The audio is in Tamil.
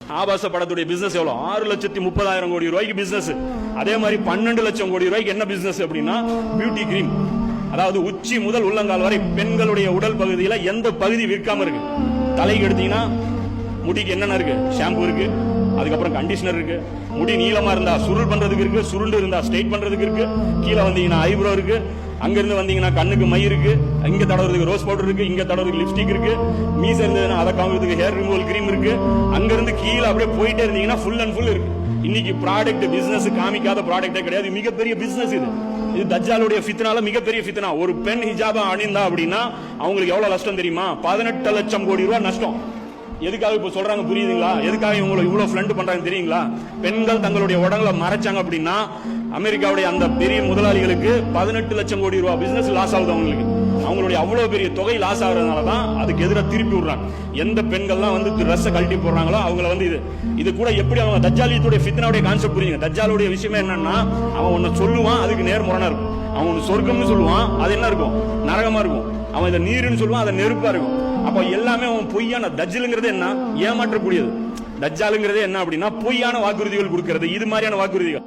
ஆபாச படத்துடைய பிசினஸ் எவ்வளோ? ஆறு லட்சத்தி முப்பதாயிரம் கோடி ரூபாய்க்கு பிசினஸ் அதே மாதிரி பன்னெண்டு லட்சம் கோடி ரூபாய்க்கு என்ன பிசினஸ் அப்படின்னா பியூட்டி கிரீம் அதாவது உச்சி முதல் உள்ளங்கால் வரை பெண்களுடைய உடல் பகுதியில் எந்த பகுதி விற்காம இருக்கு? தலைக்கு எடுத்தீங்கன்னா முடிக்கு என்னென்ன இருக்கு? ஷாம்பு இருக்கு. அதுக்கப்புறம் கண்டிஷனர் இருக்கு. முடி நீளமா இருந்தா சுருள் பண்றதுக்கு இருக்கு சுருண்டு இருந்தா ஸ்ட்ரைட் பண்றதுக்கு இருக்கு. கீழே வந்தீங்கன்னா ஐப்ரோ இருக்கு. அங்க இருந்து வந்தீங்கன்னா கண்ணுக்கு மை இருக்கு. இங்க தடவுறதுக்கு ரோஸ் பவுடர் இருக்கு இங்க தடவுறதுக்கு லிப்ஸ்டிக் இருக்கு. மீச இருந்ததுன்னா அதை காமிக்கிறதுக்கு ஹேர் ரிமூவல் கிரீம் இருக்கு. அங்க இருந்து கீழே அப்படியே போயிட்டே இருந்தீங்கன்னா ஃபுல் அண்ட் ஃபுல் இருக்கு. இன்னைக்கு ப்ராடக்ட் பிசினஸ் காமிக்காத ப்ராடக்டே கிடையாது. மிகப்பெரிய பிசினஸ் இது. இது தஜ்ஜாலுடைய ஃபித்னால மிகப்பெரிய ஃபித்னா ஒரு பெண் ஹிஜாபா அணிந்தா அப்படின்னா அவங்களுக்கு எவ்வளவு நஷ்டம் தெரியுமா? பதினெட்டு லட்சம் கோடி ரூபாய் நஷ்டம். எதுக்காக இப்ப சொல்றாங்க புரியுதுங்களா? எதுக்காக இவங்களை இவ்வளவு ஃபிளண்ட் பண்றாங்க தெரியுங்களா? பெண்கள் தங்களுடைய உடங்களை மறைச்சாங்க அப்படின்னா அமெரிக்காவுடைய அந்த பெரிய முதலாளிகளுக்கு பதினெட்டு லட்சம் கோடி ரூபாய் பிசினஸ் லாஸ் ஆகுது அவங்களுக்கு. அவங்களுடைய அவ்வளவு பெரிய தொகை லாஸ் ஆகுறதுனால தான் அதுக்கு எதிராக திருப்பி விடுறாங்க. எந்த பெண்கள்லாம் வந்து ட்ரெஸ்ஸை கழட்டி போடுறாங்களோ அவங்கள வந்து இது இது கூட எப்படி அவங்க தஜ்ஜாலியத்துடைய ஃபித்னாவுடைய கான்செப்ட் புரியுங்க தஜ்ஜாலுடைய விஷயமே என்னன்னா அவன் ஒன்னு சொல்லுவான் அதுக்கு நேர்முரணா இருக்கும். அவன் ஒன்னு சொர்க்கம்னு சொல்லுவான் அது என்ன இருக்கும்? நரகமா இருக்கும். அவன் இதை நீருன்னு சொல்லுவான் அதை நெருப்பா இருக்கும். அப்போ எல்லாமே அவன் பொய்யான தஜ்ஜலுங்கிறது என்ன? ஏமாற்றக்கூடியது. தஜ்ஜாலுங்கிறது என்ன அப்படின்னா பொய்யான வாக்குறுதிகள் கொடுக்கிறது. இது மாதிரியான வாக்குறுதிகள்.